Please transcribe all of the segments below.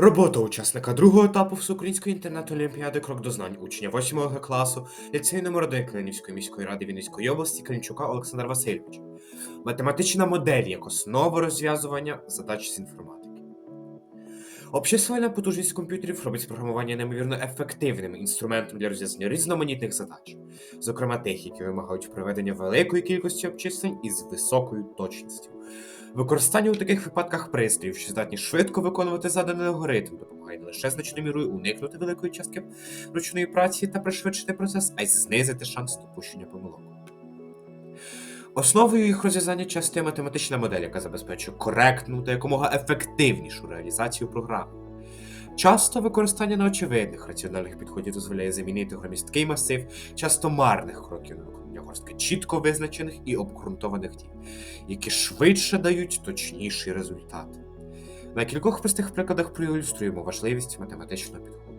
Робота учасника другого етапу Всеукраїнської інтернет-олімпіади Крок до знань учня 8 Г класу ліцею номер 1 Калинівської міської ради Вінницької області Калінчука Олександра Васильовича. Математична модель як основа розв'язування задач з інформатики. Обчислювальна потужність комп'ютерів робить програмування неймовірно ефективним інструментом для розв'язання різноманітних задач, зокрема тих, які вимагають проведення великої кількості обчислень із високою точністю. Використання у таких випадках пристроїв, що здатні швидко виконувати заданий алгоритм, допомагає не лише значною мірою уникнути великої частки ручної праці та пришвидшити процес, а й знизити шанс допущення помилок. Основою їх розв'язання часто є математична модель, яка забезпечує коректну та якомога ефективнішу реалізацію програми. Часто використання неочевидних раціональних підходів дозволяє замінити громісткий масив часто марних кроків на виконання горстки чітко визначених і обґрунтованих дій, які швидше дають точніший результат. На кількох простих прикладах проілюструємо важливість математичного підходу.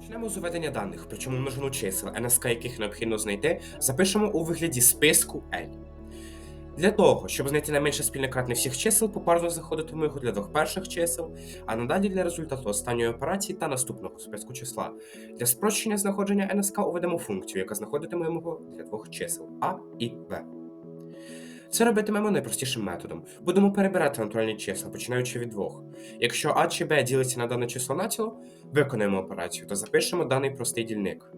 Почнемо з введення даних, причому множину чисел, НСК яких необхідно знайти, запишемо у вигляді списку L. Для того, щоб знайти найменше спільне кратне всіх чисел, попарно заходитимемо його для двох перших чисел, а надалі для результату останньої операції та наступного списку числа. Для спрощення знаходження НСК уведемо функцію, яка знаходитиме його для двох чисел А і Б. Це робитимемо найпростішим методом. Будемо перебирати натуральні числа, починаючи від двох. Якщо А чи Б ділиться на дане число націло, виконаємо операцію та запишемо даний простий дільник.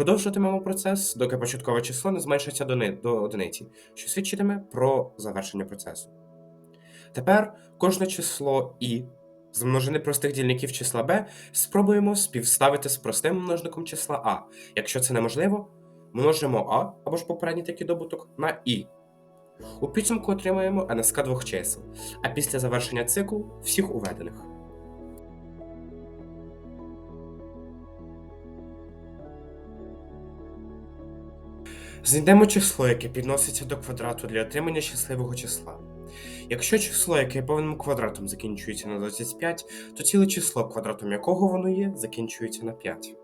Продовжуватимемо процес, доки початкове число не зменшиться до, одиниці, що свідчитиме про завершення процесу. Тепер кожне число і з множини простих дільників числа b спробуємо співставити з простим множником числа а. Якщо це неможливо, множимо а або ж попередній такий добуток на і. У підсумку отримаємо НСК двох чисел, а після завершення циклу всіх уведених. Знайдемо число, яке підноситься до квадрату для отримання щасливого числа. Якщо число, яке повним квадратом закінчується на 25, то ціле число, квадратом якого воно є, закінчується на 5.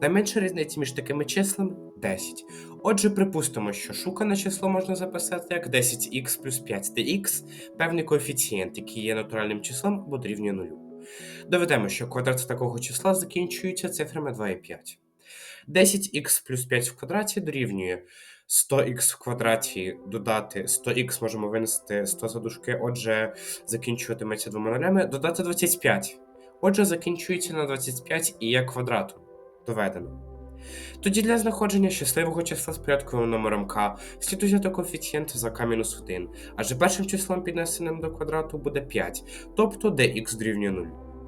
Найменша різниця між такими числами 10. Отже, припустимо, що шукане число можна записати як 10х плюс 5tx, певний коефіцієнт, який є натуральним числом або дорівнює 0. Доведемо, що квадрат такого числа закінчується цифрами 2 і 5. 10х плюс 5 в квадраті дорівнює 100х в квадраті додати 100х можемо винести 100 за дужки, отже, закінчуватиметься двома нулями, додати 25. Отже, закінчується на 25 і є квадратом. Доведено. Тоді для знаходження щасливого числа з порядковим номером k слід узяти коефіцієнт за k-1, адже першим числом піднесеним до квадрату буде 5, тобто dx дорівнює 0.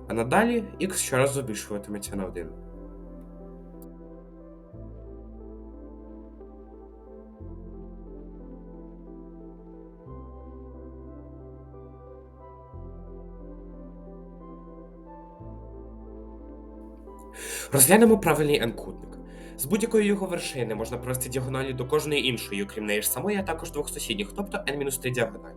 А надалі х щоразу збільшуватиметься на 1. Розглянемо правильний n-кутник. З будь-якої його вершини можна провести діагоналі до кожної іншої, окрім неї ж самої, а також двох сусідніх, тобто n-3 діагоналі.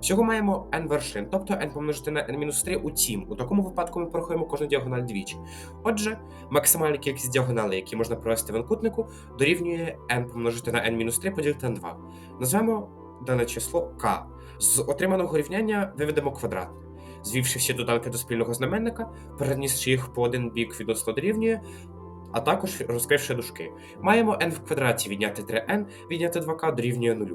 Всього маємо n вершин, тобто n помножити на n-3 утім. У такому випадку ми порахуємо кожну діагональ двічі. Отже, максимальна кількість діагоналей, які можна провести в n-кутнику, дорівнює n помножити на n-3 поділити на 2. Назвемо дане число k. З отриманого рівняння виведемо квадратне. Звівши всі доданки до спільного знаменника, перенісши їх по один бік відносно дорівнює, а також розкривши дужки. Маємо n в квадраті відняти 3n, відняти 2k дорівнює 0.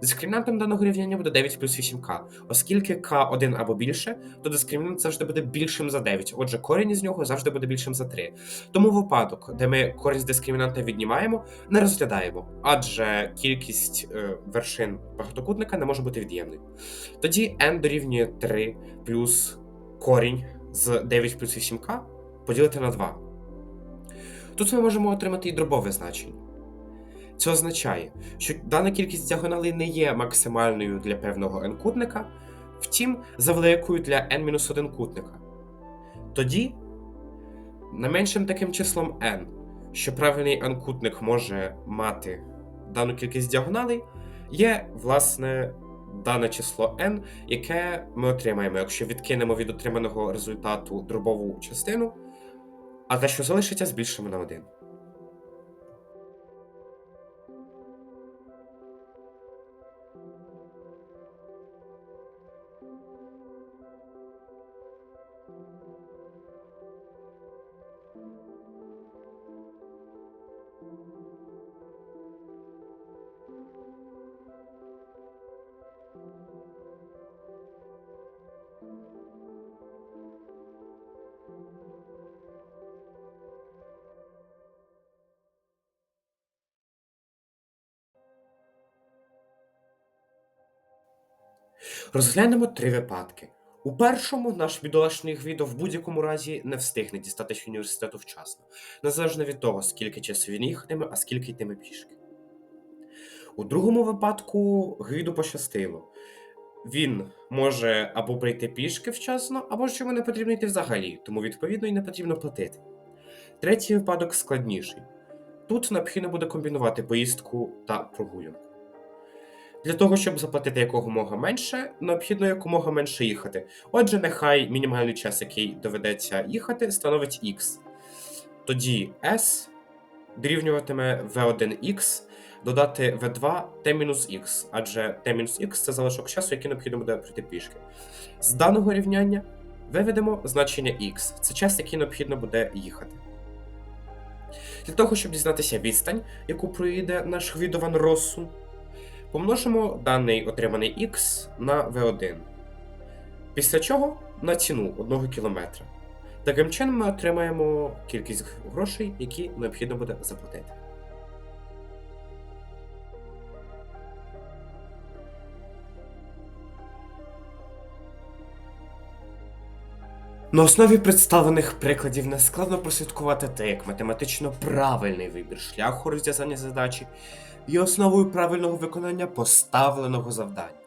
Дискримінантом даного рівняння буде 9 плюс 8k. Оскільки k 1 або більше, то дискримінант завжди буде більшим за 9, отже, корінь із нього завжди буде більшим за 3. Тому випадок, де ми корінь з дискримінанта віднімаємо, не розглядаємо, адже кількість е, вершин багатокутника не може бути від'ємною. Тоді n дорівнює 3 плюс корінь з 9 плюс 8k поділити на 2. Тут ми можемо отримати і дробове значення. Це означає, що дана кількість діагоналей не є максимальною для певного n-кутника, втім, завеликою для n-1 кутника. Тоді найменшим таким числом n, що правильний n-кутник може мати дану кількість діагоналей, є, власне, дане число n, яке ми отримаємо, якщо відкинемо від отриманого результату дробову частину, а те, що залишиться, збільшимо на 1. Розглянемо три випадки. У першому наш бідолашний Гвідо в будь-якому разі не встигне дістатись університету вчасно, незалежно від того, скільки часу він їхатиме, а скільки йтиме пішки. У другому випадку Гвіду пощастило. Він може або прийти пішки вчасно, або ж йому не потрібно йти взагалі, тому відповідно і не потрібно платити. Третій випадок складніший. Тут необхідно буде комбінувати поїздку та прогулянку. Для того, щоб заплатити якомога менше, необхідно якомога менше їхати. Отже, нехай мінімальний час, який доведеться їхати, становить x. Тоді S дорівнюватиме V1x додати V2 t-x, адже t-x це залишок часу, який необхідно буде пройти пішки. З даного рівняння виведемо значення x. Це час, який необхідно буде їхати. Для того, щоб дізнатися відстань, яку проїде наш Гвідован Россу, помножимо даний отриманий x на v1. Після чого на ціну 1 км. Таким чином ми отримаємо кількість грошей, які необхідно буде заплатити. На основі представлених прикладів нескладно прослідкувати те, як математично правильний вибір шляху розв'язання задачі є основою правильного виконання поставленого завдання.